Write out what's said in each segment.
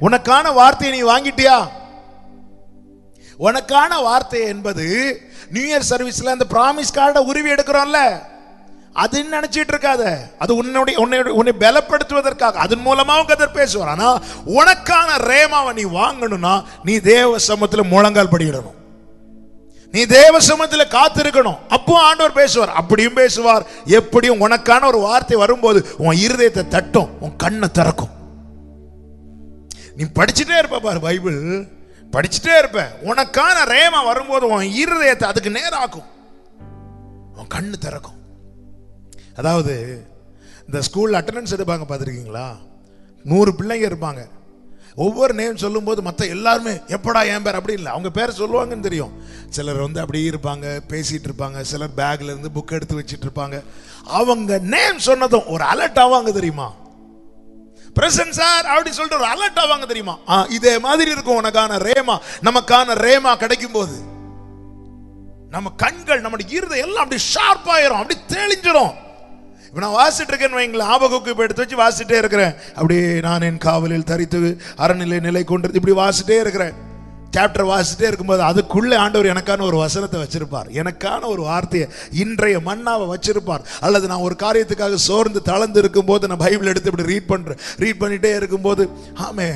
உனக்கான வார்த்தையை நீ வாங்கிட்டியா? உனக்கான வார்த்தை என்பது நியூ இயர் சர்வீஸ்ல அந்த ப்ராமிஸ் கார்டை உருவி எடுக்கிறோம்ல. அது நினைச்சிட்டு இருக்காத? அது உன்னுடைய உன்னை உன்னை பலப்படுத்துவதற்காக. அதன் மூலமாகவும் கதர் பேசுவார். ஆனால் உனக்கான ரேமாவை நீ வாங்கணும்னா நீ தேவ சமத்தில் முழங்கால் படியிடணும். நீ தேவ சமத்தில் காத்திருக்கணும். அப்போ ஆண்டவர் பேசுவார். அப்படியும் பேசுவார். எப்படியும் உனக்கான ஒரு வார்த்தை வரும்போது உன் இருதயத்தை தட்டும். உன் கண்ணை திறக்கும். நீ படிச்சுட்டே இருப்ப பாரு பைபிள். படிச்சுட்டே இருப்ப. உனக்கான ரேமா வரும்போது உன் இருதயத்தை அதுக்கு நேராக்கும். உன் கண்ணு திறக்கும். அதாவது இந்த ஸ்கூலில் அட்டண்டன்ஸ் எடுப்பாங்க பார்த்துருக்கீங்களா? நூறு பிள்ளைங்க இருப்பாங்க. ஒவ்வொரு நேம் சொல்லும்போது மற்ற எல்லாருமே எப்படா என் பேர்? அப்படி இல்லை. அவங்க பேரை சொல்லுவாங்கன்னு தெரியும். சிலர் வந்து அப்படியே இருப்பாங்க பேசிகிட்டு இருப்பாங்க. சிலர் பேக்லேருந்து புக் எடுத்து வச்சிட்டு இருப்பாங்க. அவங்க நேம் சொன்னதும் ஒரு அலர்ட் ஆவாங்க தெரியுமா? பிரசன்ட் சார் அப்படி சொல்லிட்டு ஒரு அலர்ட் ஆவாங்க தெரியுமா? ஆ, இதே மாதிரி இருக்கும் உனக்கான ரேமா. நமக்கான ரேமா கிடைக்கும் போது நம்ம கண்கள் நம்முடைய இருதயம் எல்லாம் அப்படி ஷார்ப் ஆயிரும் அப்படி தெளிஞ்சிடும் இப்போ நான் வாசிட்டு இருக்கேன்னு வைங்களேன் ஆபகுக்கு இப்போ எடுத்து வச்சு வாசிட்டே இருக்கிறேன். அப்படியே நான் என் காவலில் தரித்து அறநிலை நிலை கொண்டு இப்படி வாசிட்டே இருக்கிறேன். சாப்டர் வாசிட்டே இருக்கும்போது அதுக்குள்ளே ஆண்டவர் எனக்கான ஒரு வசனத்தை வச்சிருப்பார். எனக்கான ஒரு வார்த்தையை இன்றைய மன்னாவை வச்சிருப்பார். அல்லது நான் ஒரு காரியத்துக்காக சோர்ந்து தளர்ந்து இருக்கும்போது நான் பைபிள் எடுத்து இப்படி ரீட் பண்ணுறேன் ரீட் பண்ணிகிட்டே இருக்கும்போது ஆமே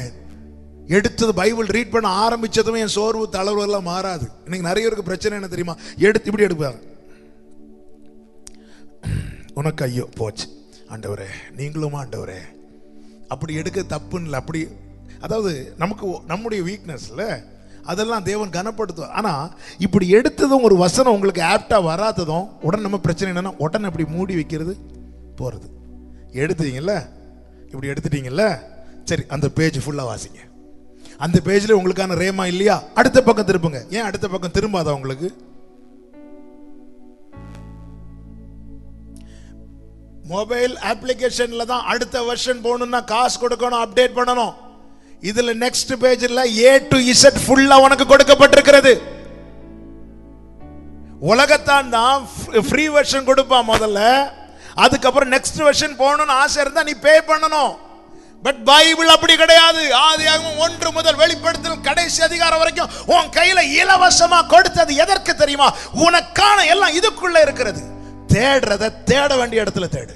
எடுத்தது பைபிள் ரீட் பண்ண ஆரம்பித்ததுமே என் சோர்வு தளர்வு எல்லாம் மாறாது. இன்னைக்கு நிறைய பேருக்கு பிரச்சனை என்ன தெரியுமா? எடுத்து இப்படி எடுப்பாங்க உனக்கு ஐயோ போச்சு. ஆண்டவரே நீங்களும் ஆண்டவரே. அப்படி எடுக்க தப்புன்னு இல்லை அப்படி அதாவது நமக்கு ஒ- நம்முடைய வீக்னஸில் அதெல்லாம் தேவன் கனப்படுத்துவார். ஆனால் இப்படி எடுத்ததும் ஒரு வசனம் உங்களுக்கு ஆப்டாக வராததும் உடனே நம்ம பிரச்சனை என்னென்னா உடனே இப்படி மூடி வைக்கிறது போகிறது எடுத்தீங்கல்ல இப்படி எடுத்துட்டீங்கல்ல? சரி அந்த பேஜ் ஃபுல்லாக வாசிங்க. அந்த பேஜில் உங்களுக்கான ரேமா இல்லையா? அடுத்த பக்கம் திருப்புங்க. ஏன் அடுத்த பக்கம் திரும்பாதா உங்களுக்கு? மொபைல் அப்ளிகேஷன்ல தான் அடுத்த வருஷன் போகணும்னா காசு கொடுக்கணும் அப்டேட் பண்ணணும். இதுல நெக்ஸ்ட் பேஜ்ல ஏ டு இசட் ஃபுல்லா உனக்கு கொடுக்கப்பட்டிருக்கிறது. உலகத்தான் தான் ஃப்ரீ வெர்ஷன் கொடுப்பான் முதல்ல. அதுக்கப்புறம் நெக்ஸ்ட் வெர்ஷன் போகணும்னு ஆசை இருந்தா நீ பே பண்ணணும். பட் பைபிள் அப்படி கிடையாது. ஆதியாகவும் ஒன்று முதல் வெளிப்படுத்தல் கடைசி அதிகாரம் வரைக்கும் உன் கையில இலவசமா கொடுத்தது எதற்கு தெரியுமா? உனக்கான எல்லாம் இதுக்குள்ள இருக்கிறது. தேடுறத தேட வேண்டிய இடத்துல தேடு.